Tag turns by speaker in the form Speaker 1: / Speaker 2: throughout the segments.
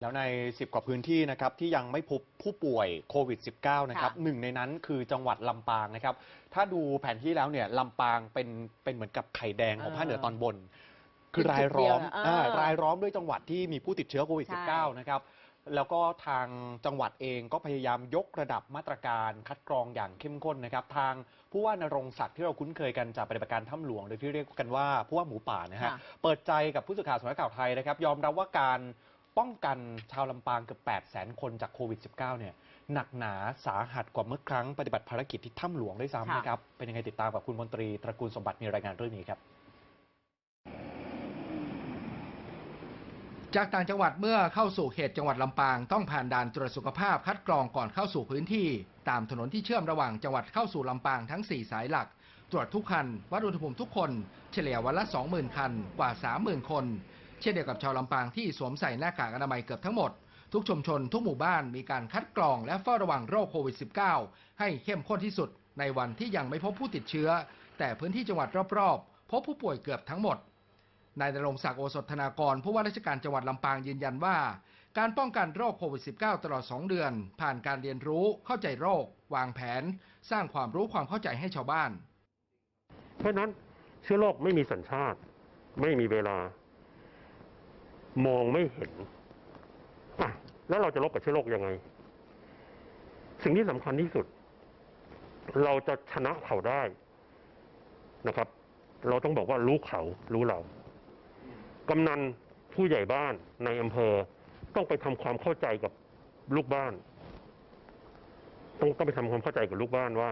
Speaker 1: แล้วใน 10 กว่าพื้นที่นะครับที่ยังไม่พบผู้ป่วยโควิด -19 นะครับ
Speaker 2: ค่ะ
Speaker 1: หนึ่งในนั้นคือจังหวัดลำปางนะครับ ถ้าดูแผนที่แล้วเนี่ยลำปางเป็นเป็นเหมือนกับไข่แดงของ
Speaker 2: เออ
Speaker 1: ภาคเหนือตอนบน คือ
Speaker 2: เป็น
Speaker 1: ราย
Speaker 2: จุดเดี
Speaker 1: ล้
Speaker 2: ย
Speaker 1: อ
Speaker 2: ว
Speaker 1: ม
Speaker 2: นะเออ
Speaker 1: อ่ารายล้อมด้วยจังหวัดที่มีผู้ติดเชื้อโควิด
Speaker 2: ใช่
Speaker 1: -19 นะครับแล้วก็ทางจังหวัดเองก็พยายามยกระดับมาตรการคัดกรองอย่างเข้มข้นนะครับ ทางผู้ว่านรงศักดิ์ที่เราคุ้นเคยกันจากปฏิบัติการถ้ำหลวงหรือที่เรียกกันว่าผู้ว่าหมูป่านะฮะ
Speaker 2: ค่ะ
Speaker 1: เปิดใจกับผู้สื่อข่าวสำนักข่าวไทยนะครับ ยอมรับว่าการ ป้องกันชาวลำปางเกือบ 8 0 0 0 0 0 คนจากโควิด -19 เนี่ยหนักหนาสาหัสกว่าเมื่อครั้งปฏิบัติภารกิจที่ถ้ำหลวงด้วยซ้ำนะครับ เป็นยังไงติดตามกับคุณมนตรี ตระกูลสมบัติมีรายงานเรื่องนี้ครับ
Speaker 3: จากต่างจังหวัดเมื่อเข้าสู่เขตจังหวัดลำปางต้องผ่านด่านตรวจสุขภาพคัดกรองก่อนเข้าสู่พื้นที่ ตามถนนที่เชื่อมระหว่างจังหวัดเข้าสู่ลำปางทั้ง 4 สายหลัก ตรวจทุกคันวัดอุณหภูมิทุกคน เฉลี่ยวันละ 20,000 คันกว่า 30,000 คน เช่นเดียวกับชาวลำปางที่สวมใส่หน้ากากอนามัยเกือบทั้งหมด ทุกชุมชนทุกหมู่บ้านมีการคัดกรองและเฝ้าระวังโรคโควิด -19 ให้เข้มข้นที่สุดในวันที่ยังไม่พบผู้ติดเชื้อ แต่พื้นที่จังหวัดรอบๆ พบผู้ป่วยเกือบทั้งหมดนายนรงศักดิ์โอสถธนากรผู้ว่าราชการจังหวัดลำปางยืนยันว่า การป้องกันโรคโควิด -19 ตลอด 2 เดือน ผ่านการเรียนรู้เข้าใจโรค วางแผน สร้างความรู้ความเข้าใจให้ชาวบ้าน
Speaker 4: เพราะนั้นเชื้อโรคไม่มีสัญชาติ ไม่มีเวลา มองไม่เห็นอะแล้วเราจะลบกับเชื้อโรคยังไง สิ่งที่สำคัญที่สุด เราจะชนะเขาได้นะครับ เราต้องบอกว่ารู้เขารู้เรากำนันผู้ใหญ่บ้านในอำเภอ ต้องไปทำความเข้าใจกับลูกบ้าน ต้องต้องไปทำความเข้าใจกับลูกบ้านว่า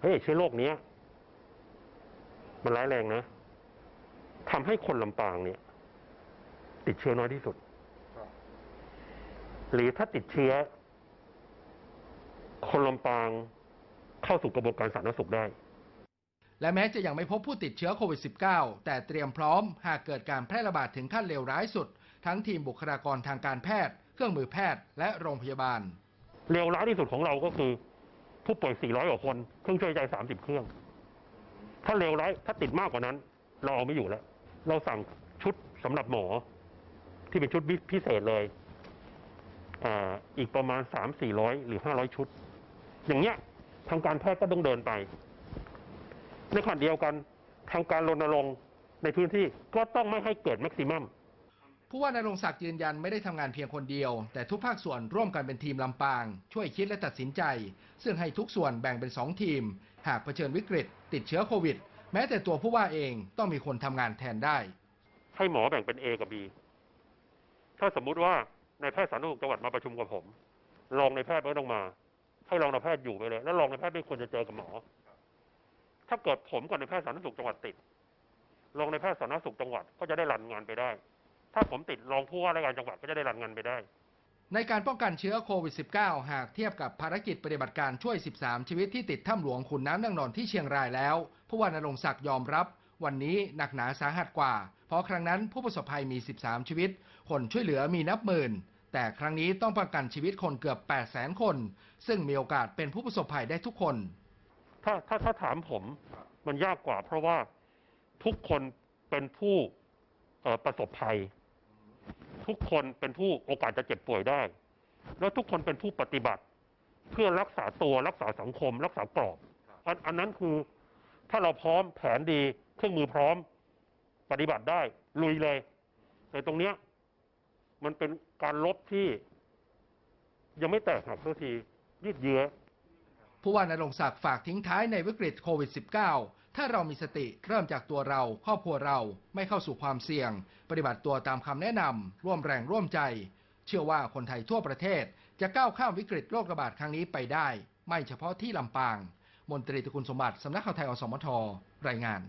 Speaker 4: เฮ้ยเชื้อโรคเนี้ย มันร้ายแรงนะทำให้คนลำปางเนี่ย ติดเชื้อน้อยที่สุด หรือถ้าติดเชื้อ คนลำปางเข้าสู่กระบวนการสาธารณสุขได้
Speaker 3: และแม้จะยังไม่พบผู้ติดเชื้อโควิด -19 แต่เตรียมพร้อมหากเกิดการแพร่ระบาดถึงขั้นเลวร้ายสุด ทั้งทีมบุคลากรทางการแพทย์ เครื่องมือแพทย์ และโรงพยาบาล
Speaker 4: เร็วร้ายที่สุดของเราก็คือ ผู้ป่วย 400 กว่าคน เครื่องช่วยหายใจ 30 เครื่อง ถ้าเร็วร้ายถ้าติดมากกว่านั้น เราเอาไม่อยู่แล้ว เราสั่งชุดสำหรับหมอ ที่เป็นชุดพิเศษเลยอ่าอีกประมาณ3 400หรือ500ชุด อย่างเงี้ยทางการแพทย์ก็ต้องเดินไป ในขณะเดียวกันทางการรณรงค์ในพื้นที่ก็ต้องไม่ให้เกิดแม็กซิมัม
Speaker 3: ผู้ว่านรงศักดิ์ยืนยันไม่ได้ทำงานเพียงคนเดียว แต่ทุกภาคส่วนร่วมกันเป็นทีมลำปาง ช่วยคิดและตัดสินใจ ซึ่งให้ทุกส่วนแบ่งเป็นสองทีม หากเผชิญวิกฤต ติดเชื้อโควิด แม้แต่ตัวผู้ว่าเองต้องมีคนทำงานแทนได้
Speaker 4: ให้หมอแบ่งเป็น A กับ B ถ้าสมมุติว่าในแพทย์สาธารณสุขจังหวัดมาประชุมกับผม รองในแพทย์ไม่ต้องมา ให้รองในแพทย์อยู่ไปเลย แล้วรองในแพทย์ไม่ควรจะเจอกับหมอ ถ้าเกิดผมกับในแพทย์สาธารณสุขจังหวัดติด รองในแพทย์สาธารณสุขจังหวัดก็จะได้รันงานไปได้ ถ้าผมติดรองผู้ว่าราชการจังหวัดก็จะได้รันงานไปได้
Speaker 3: ในการป้องกันเชื้อโควิด -19 หากเทียบกับภารกิจปฏิบัติการช่วย 13 ชีวิตที่ติดถ้ำหลวงขุนน้ำนางนอนที่เชียงรายแล้ว ผู้ว่านรงศักดิ์ยอมรับ วันนี้หนักหนาสาหัสกว่า เพราะครั้งนั้นผู้ประสบภัยมี 13 ชีวิต คนช่วยเหลือมีนับหมื่น แต่ครั้งนี้ต้องประกันชีวิตคนเกือบ 8 0 0 0 0 0 คน ซึ่งมีโอกาสเป็นผู้ประสบภัยได้ทุกคน
Speaker 4: ถ้าถ้าถ้าถามผมมันยากกว่า เพราะว่าทุกคนเป็นผู้ประสบภัย ทุกคนเป็นผู้โอกาสจะเจ็บป่วยได้ แล้วทุกคนเป็นผู้ปฏิบัติ เพื่อรักษาตัวรักษาสังคม รักษากรอบอันอันนั้นคือ ถ้าเราพร้อมแผนดีเครื่องมือพร้อม ปฏิบัติได้ลุยเลยแต่ตรงเนี้ย มันเป็นการลบที่ ยังไม่แตกหักสักทียืดเยื้อ
Speaker 3: ผู้ว่านรงศักดิ์ฝากทิ้งท้ายในวิกฤตโควิด -19 ถ้าเรามีสติเริ่มจากตัวเรา ครอบครัวเราไม่เข้าสู่ความเสี่ยง ปฏิบัติตัวตามคำแนะนำร่วมแรงร่วมใจ เชื่อว่าคนไทยทั่วประเทศ จะก้าวข้ามวิกฤตโรคระบาดครั้งนี้ไปได้ ไม่เฉพาะที่ลำปาง มนตรีตระกุลสมบัติสำนักข่าวไทยอสมทรายงาน